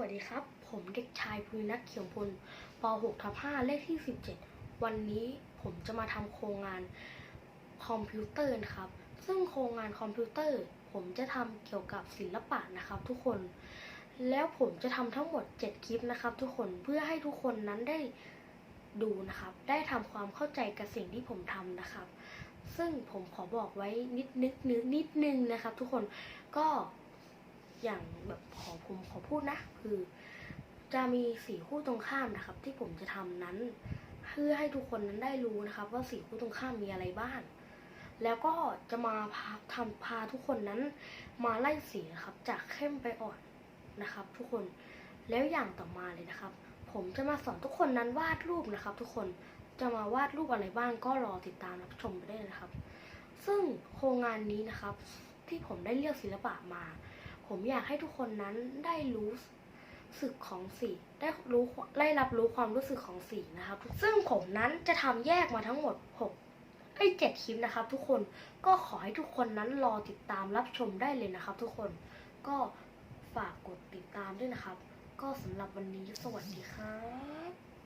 วัสดีครับ ผมเด็กชายภูนัทเขียวพลป .6 ทับ5เลขที่ 17 วันนี้ผมจะมาทำโครงงานคอมพิวเตอร์นะครับ ซึ่งโครงงานคอมพิวเตอร์ ผมจะทำเกี่ยวกับศิลปะนะครับทุกคน แล้วผมจะทำทั้งหมด 7 คลิปนะครับ ทุกคน เพื่อให้ทุกคนนั้นได้ดูนะครับ ได้ทำความเข้าใจกับสิ่งที่ผมทำนะครับ ซึ่งผมขอบอกไว้นิดนึกนึกนิดนึงนะครับ ทุกคน ก็ อย่างแบบขอผมขอพูดนะ คือ จะมีสีคู่ตรงข้ามนะครับ ที่ผมจะทำนั้น เพื่อให้ทุกคนนั้นได้รู้นะครับ ว่าสีคู่ตรงข้ามมีอะไรบ้าง แล้วก็จะมาพาทำพาทุกคนนั้น มาไล่สีนะครับ จากเข้มไปอ่อนนะครับ ทุกคนแล้วอย่างต่อมาเลยนะครับ ผมจะมาสอนทุกคนนั้นวาดรูปนะครับ ทุกคนจะมาวาดรูปอะไรบ้างก็รอติดตามรับชมไปได้นะครับ ซึ่งโครงงานนี้นะครับ ที่ผมได้เลือกศิลปะมา ผมอยากให้ทุกคนนั้นได้รู้สึกของสีได้รู้ได้รับรู้ความรู้สึกของสีนะครับ ซึ่งผมนั้นจะทำแยกมาทั้งหมด 6 ไอ้เจ็ดคลิปนะครับ ทุกคนก็ขอให้ทุกคนนั้นรอติดตามรับชมได้เลยนะครับ ทุกคนก็ฝากกดติดตามด้วยนะครับ ก็สำหรับวันนี้สวัสดีครับ